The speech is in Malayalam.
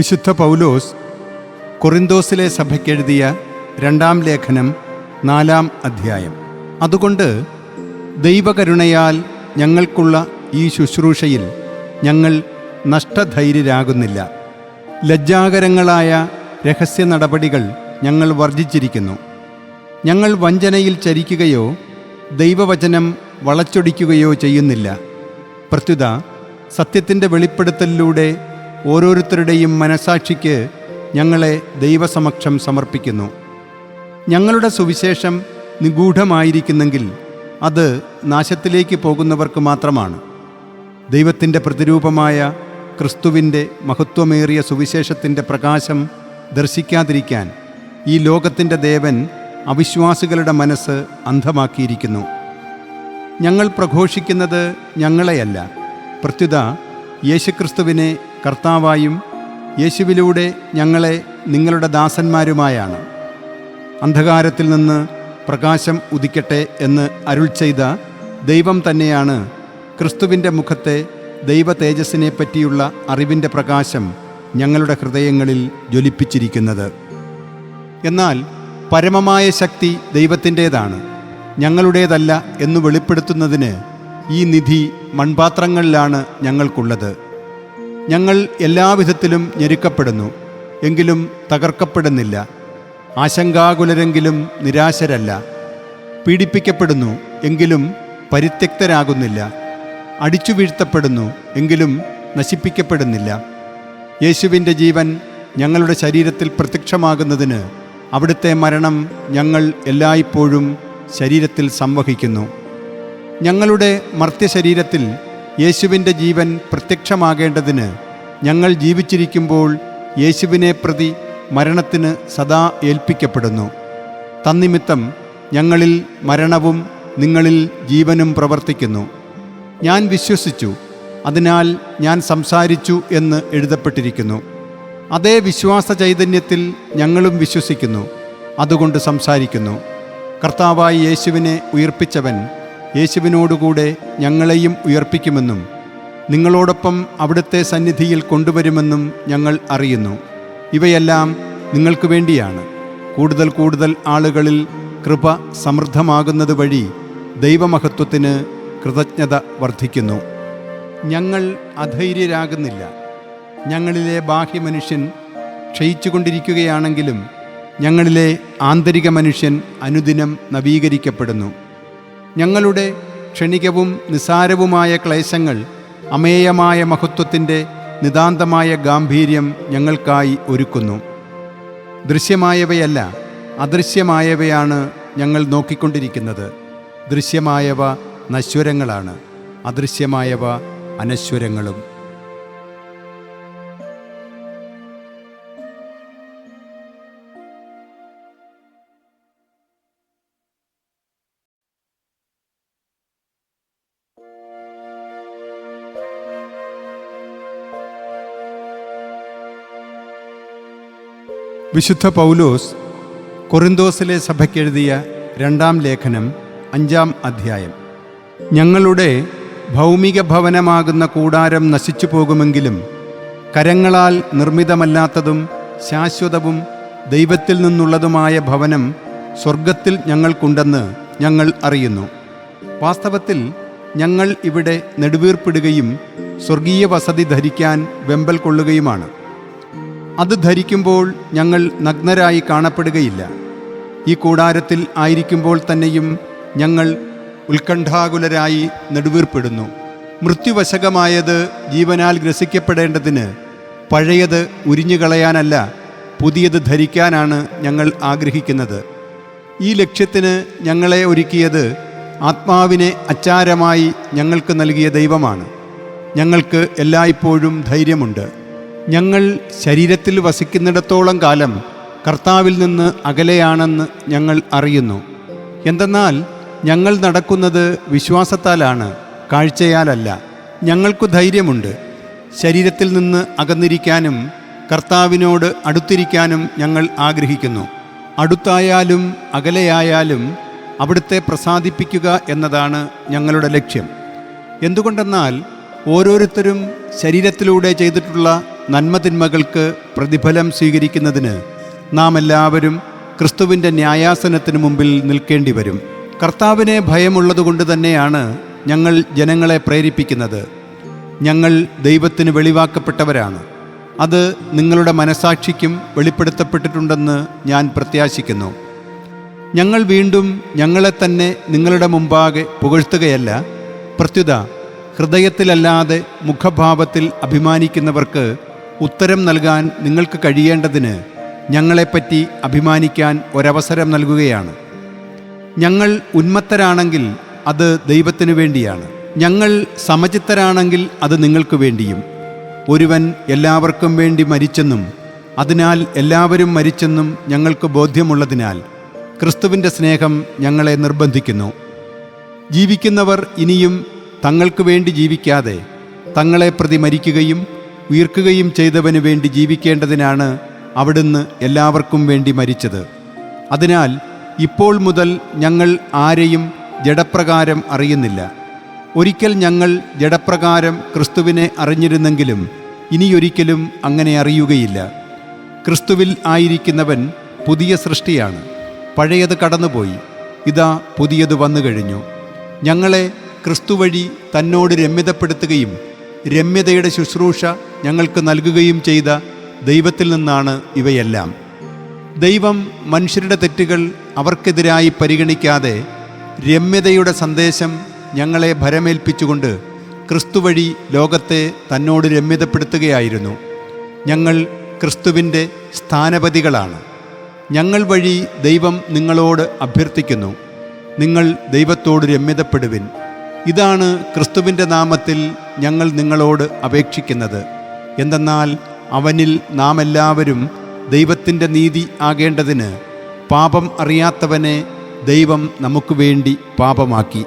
വിശുദ്ധ പൗലോസ് കൊറിന്തോസിലെ സഭയ്ക്കെഴുതിയ രണ്ടാം ലേഖനം നാലാം അധ്യായം. അതുകൊണ്ട് ദൈവകരുണയാൽ ഞങ്ങൾക്കുള്ള ഈ ശുശ്രൂഷയിൽ ഞങ്ങൾ നഷ്ടധൈര്യരാകുന്നില്ല. ലജ്ജാകരങ്ങളായ രഹസ്യ നടപടികൾ ഞങ്ങൾ വർജിച്ചിരിക്കുന്നു. ഞങ്ങൾ വഞ്ചനയിൽ ചരിക്കുകയോ ദൈവവചനം വളച്ചൊടിക്കുകയോ ചെയ്യുന്നില്ല. പ്രത്യുത സത്യത്തിന്റെ വെളിപ്പെടുത്തലിലൂടെ ഓരോരുത്തരുടെയും മനസാക്ഷിക്ക് ഞങ്ങളെ ദൈവസമക്ഷം സമർപ്പിക്കുന്നു. ഞങ്ങളുടെ സുവിശേഷം നിഗൂഢമായിരിക്കുന്നെങ്കിൽ അത് നാശത്തിലേക്ക് പോകുന്നവർക്ക് മാത്രമാണ്. ദൈവത്തിന്റെ പ്രതിരൂപമായ ക്രിസ്തുവിന്റെ മഹത്വമേറിയ സുവിശേഷത്തിന്റെ പ്രകാശം ദർശിക്കാതിരിക്കാൻ ഈ ലോകത്തിന്റെ ദേവൻ അവിശ്വാസികളുടെ മനസ്സ് അന്ധമാക്കിയിരിക്കുന്നു. ഞങ്ങൾ പ്രഘോഷിക്കുന്നത് ഞങ്ങളെയല്ല പ്രത്യുത യേശുക്രിസ്തുവിനെ കർത്താവായും യേശുവിലൂടെ ഞങ്ങളെ നിങ്ങളുടെ ദാസന്മാരുമായാണ്. അന്ധകാരത്തിൽ നിന്ന് പ്രകാശം ഉദിക്കട്ടെ എന്ന് അരുൾ ചെയ്ത ദൈവം തന്നെയാണ് ക്രിസ്തുവിന്റെ മുഖത്തെ ദൈവ തേജസ്സിനെ പറ്റിയുള്ള അറിവിന്റെ പ്രകാശം ഞങ്ങളുടെ ഹൃദയങ്ങളിൽ ജ്വലിപ്പിച്ചിരിക്കുന്നത്. എന്നാൽ പരമമായ ശക്തി ദൈവത്തിന്റേതാണ്. ഞങ്ങളുടേതല്ല എന്ന് വെളിപ്പെടുത്തുന്നതിന് ഈ നിധി മൺപാത്രങ്ങളിലാണ് ഞങ്ങൾക്കുള്ളത്. ഞങ്ങൾ എല്ലാവിധത്തിലും ഞെരുക്കപ്പെടുന്നു എങ്കിലും തകർക്കപ്പെടുന്നില്ല. ആശങ്കാകുലരെങ്കിലും നിരാശരല്ല. പീഡിപ്പിക്കപ്പെടുന്നു എങ്കിലും പരിത്യക്തരാകുന്നില്ല. അടിച്ചു വീഴ്ത്തപ്പെടുന്നു എങ്കിലും നശിപ്പിക്കപ്പെടുന്നില്ല. യേശുവിന്റെ ജീവൻ ഞങ്ങളുടെ ശരീരത്തിൽ പ്രത്യക്ഷമാകുന്നതിന് അവിടുത്തെ മരണം ഞങ്ങൾ എല്ലായ്പ്പോഴും ശരീരത്തിൽ സംവഹിക്കുന്നു. ഞങ്ങളുടെ മർത്യശരീരത്തിൽ യേശുവിന്റെ ജീവൻ പ്രത്യക്ഷമാകേണ്ടതിന് ഞങ്ങൾ ജീവിച്ചിരിക്കുമ്പോൾ യേശുവിനെ പ്രതി മരണത്തിന് സദാ ഏൽപ്പിക്കപ്പെടുന്നു. തന്നിമിത്തം ഞങ്ങളിൽ മരണവും നിങ്ങളിൽ ജീവനും പ്രവർത്തിക്കുന്നു. ഞാൻ വിശ്വസിച്ചു അതിനാൽ ഞാൻ സംസാരിച്ചു എന്ന് എഴുതപ്പെട്ടിരിക്കുന്നു. അതേ വിശ്വാസ ചൈതന്യത്തിൽ ഞങ്ങളും വിശ്വസിക്കുന്നു അതുകൊണ്ട് സംസാരിക്കുന്നു. കർത്താവായി യേശുവിനെ ഉയർപ്പിച്ചവൻ യേശുവിനോടുകൂടെ ഞങ്ങളെയും ഉയർപ്പിക്കുമെന്നും നിങ്ങളോടൊപ്പം അവിടുത്തെ സന്നിധിയിൽ കൊണ്ടുവരുമെന്നും ഞങ്ങൾ അറിയുന്നു. ഇവയെല്ലാം നിങ്ങൾക്ക് വേണ്ടിയാണ്. കൂടുതൽ കൂടുതൽ ആളുകളിൽ കൃപ സമൃദ്ധമാകുന്നത് വഴി ദൈവമഹത്വത്തിന് കൃതജ്ഞത വർദ്ധിക്കുന്നു. ഞങ്ങൾ അധൈര്യരാകുന്നില്ല. ഞങ്ങളിലെ ബാഹ്യ ബാഹ്യമനുഷ്യൻ ക്ഷയിച്ചുകൊണ്ടിരിക്കുകയാണെങ്കിലും ഞങ്ങളിലെ ആന്തരിക മനുഷ്യൻ അനുദിനം നവീകരിക്കപ്പെടുന്നു. ഞങ്ങളുടെ ക്ഷണികവും നിസാരവുമായ ക്ലേശങ്ങൾ അമേയമായ മഹത്വത്തിന്റെ നിതാന്തമായ ഗാംഭീര്യം ഞങ്ങൾക്കായി ഒരുക്കുന്നു. ദൃശ്യമായവയല്ല അദൃശ്യമായവയാണ് ഞങ്ങൾ നോക്കിക്കൊണ്ടിരിക്കുന്നത്. ദൃശ്യമായവ നശ്വരങ്ങളാണ് അദൃശ്യമായവ അനശ്വരങ്ങളും. വിശുദ്ധ പൗലോസ് കൊറിന്തോസിലെ സഭയ്ക്കെഴുതിയ രണ്ടാം ലേഖനം അഞ്ചാം അധ്യായം. ഞങ്ങളുടെ ഭൗമിക ഭവനമാകുന്ന കൂടാരം നശിച്ചു പോകുമെങ്കിലും കരങ്ങളാൽ നിർമ്മിതമല്ലാത്തതും ശാശ്വതവും ദൈവത്തിൽ നിന്നുള്ളതുമായ ഭവനം സ്വർഗത്തിൽ ഞങ്ങൾക്കുണ്ടെന്ന് ഞങ്ങൾ അറിയുന്നു. വാസ്തവത്തിൽ ഞങ്ങൾ ഇവിടെ നെടുവീർപ്പിടുകയും സ്വർഗീയ വസതി ധരിക്കാൻ വെമ്പൽ കൊള്ളുകയുമാണ്. അത് ധരിക്കുമ്പോൾ ഞങ്ങൾ നഗ്നരായി കാണപ്പെടുകയില്ല. ഈ കൂടാരത്തിൽ ആയിരിക്കുമ്പോൾ തന്നെയും ഞങ്ങൾ ഉത്കണ്ഠാകുലരായി നെടുവീർപ്പെടുന്നു. മൃത്യുവശകമായത് ജീവനാൽ ഗ്രസിക്കപ്പെടേണ്ടതിന് പഴയത് ഉരിഞ്ഞുകളയാനല്ല പുതിയത് ധരിക്കാനാണ് ഞങ്ങൾ ആഗ്രഹിക്കുന്നത്. ഈ ലക്ഷ്യത്തിന് ഞങ്ങളെ ഒരുക്കിയത് ആത്മാവിനെ അച്ചാരമായി ഞങ്ങൾക്ക് നൽകിയ ദൈവമാണ്. ഞങ്ങൾക്ക് എല്ലായ്പ്പോഴും ധൈര്യമുണ്ട്. ഞങ്ങൾ ശരീരത്തിൽ വസിക്കുന്നിടത്തോളം കാലം കർത്താവിൽ നിന്ന് അകലെയാണെന്ന് ഞങ്ങൾ അറിയുന്നു. എന്തെന്നാൽ ഞങ്ങൾ നടക്കുന്നത് വിശ്വാസത്താലാണ് കാഴ്ചയാലല്ല. ഞങ്ങൾക്കു ധൈര്യമുണ്ട്. ശരീരത്തിൽ നിന്ന് അകന്നിരിക്കാനും കർത്താവിനോട് അടുത്തിരിക്കാനും ഞങ്ങൾ ആഗ്രഹിക്കുന്നു. അടുത്തായാലും അകലെയായാലും അവിടുത്തെ പ്രസാദിപ്പിക്കുക എന്നതാണ് ഞങ്ങളുടെ ലക്ഷ്യം. എന്തുകൊണ്ടെന്നാൽ ഓരോരുത്തരും ശരീരത്തിലൂടെ ചെയ്തിട്ടുള്ള നന്മതിന്മകൾക്ക് പ്രതിഫലം സ്വീകരിക്കുന്നതിന് നാം എല്ലാവരും ക്രിസ്തുവിന്റെ ന്യായാസനത്തിന് മുമ്പിൽ നിൽക്കേണ്ടി വരും കർത്താവിനെ ഭയമുള്ളതുകൊണ്ട് തന്നെയാണ് ഞങ്ങൾ ജനങ്ങളെ പ്രേരിപ്പിക്കുന്നത്. ഞങ്ങൾ ദൈവത്തിന് വെളിവാക്കപ്പെട്ടവരാണ്. അത് നിങ്ങളുടെ മനസാക്ഷിക്കും വെളിപ്പെടുത്തപ്പെട്ടിട്ടുണ്ടെന്ന് ഞാൻ പ്രത്യാശിക്കുന്നു. ഞങ്ങൾ വീണ്ടും ഞങ്ങളെ തന്നെ നിങ്ങളുടെ മുമ്പാകെ പുകഴ്ത്തുകയല്ല. പ്രത്യുത ഹൃദയത്തിലല്ലാതെ മുഖഭാവത്തിൽ അഭിമാനിക്കുന്നവർക്ക് ഉത്തരം നൽകാൻ നിങ്ങൾക്ക് കഴിയേണ്ടതിന് ഞങ്ങളെപ്പറ്റി അഭിമാനിക്കാൻ ഒരവസരം നൽകുകയാണ്. ഞങ്ങൾ ഉന്മത്തരാണെങ്കിൽ അത് ദൈവത്തിനു വേണ്ടിയാണ്. ഞങ്ങൾ സമചിത്തരാണെങ്കിൽ അത് നിങ്ങൾക്ക് വേണ്ടിയും. ഒരുവൻ എല്ലാവർക്കും വേണ്ടി മരിച്ചെന്നും അതിനാൽ എല്ലാവരും മരിച്ചെന്നും ഞങ്ങൾക്ക് ബോധ്യമുള്ളതിനാൽ ക്രിസ്തുവിന്റെ സ്നേഹം ഞങ്ങളെ നിർബന്ധിക്കുന്നു. ജീവിക്കുന്നവർ ഇനിയും തങ്ങൾക്ക് വേണ്ടി ജീവിക്കാതെ തങ്ങളെ പ്രതി മരിക്കുകയും ഉയർക്കുകയും ചെയ്തവന് വേണ്ടി ജീവിക്കേണ്ടതിനാണ് അവിടുന്ന് എല്ലാവർക്കും വേണ്ടി മരിച്ചത്. അതിനാൽ ഇപ്പോൾ മുതൽ ഞങ്ങൾ ആരെയും ജഡപ്രകാരം അറിയുന്നില്ല. ഒരിക്കൽ ഞങ്ങൾ ജഡപ്രകാരം ക്രിസ്തുവിനെ അറിഞ്ഞിരുന്നെങ്കിലും ഇനിയൊരിക്കലും അങ്ങനെ അറിയുകയില്ല. ക്രിസ്തുവിൽ ആയിരിക്കുന്നവൻ പുതിയ സൃഷ്ടിയാണ്. പഴയത് കടന്നുപോയി. ഇതാ പുതിയത് വന്നു കഴിഞ്ഞു ഞങ്ങളെ ക്രിസ്തു വഴി തന്നോട് രമ്യതപ്പെടുത്തുകയും രമ്യതയുടെ ശുശ്രൂഷ ഞങ്ങൾക്ക് നൽകുകയും ചെയ്ത ദൈവത്തിൽ നിന്നാണ് ഇവയെല്ലാം. ദൈവം മനുഷ്യരുടെ തെറ്റുകൾ അവർക്കെതിരായി പരിഗണിക്കാതെ രമ്യതയുടെ സന്ദേശം ഞങ്ങളെ ഭരമേൽപ്പിച്ചുകൊണ്ട് ക്രിസ്തു വഴി ലോകത്തെ തന്നോട് രമ്യതപ്പെടുത്തുകയായിരുന്നു. ഞങ്ങൾ ക്രിസ്തുവിന്റെ സ്ഥാനപതികളാണ്. ഞങ്ങൾ വഴി ദൈവം നിങ്ങളോട് അഭ്യർത്ഥിക്കുന്നു. നിങ്ങൾ ദൈവത്തോട് രമ്യതപ്പെടുവിൻ. ഇതാണ് ക്രിസ്തുവിന്റെ നാമത്തിൽ ഞങ്ങൾ നിങ്ങളോട് അപേക്ഷിക്കുന്നത്. എന്തെന്നാൽ അവനിൽ നാം എല്ലാവരും ദൈവത്തിന്റെ നീതി ആകേണ്ടതിന് പാപം അറിയാത്തവനെ ദൈവം നമുക്ക് വേണ്ടി പാപമാക്കി.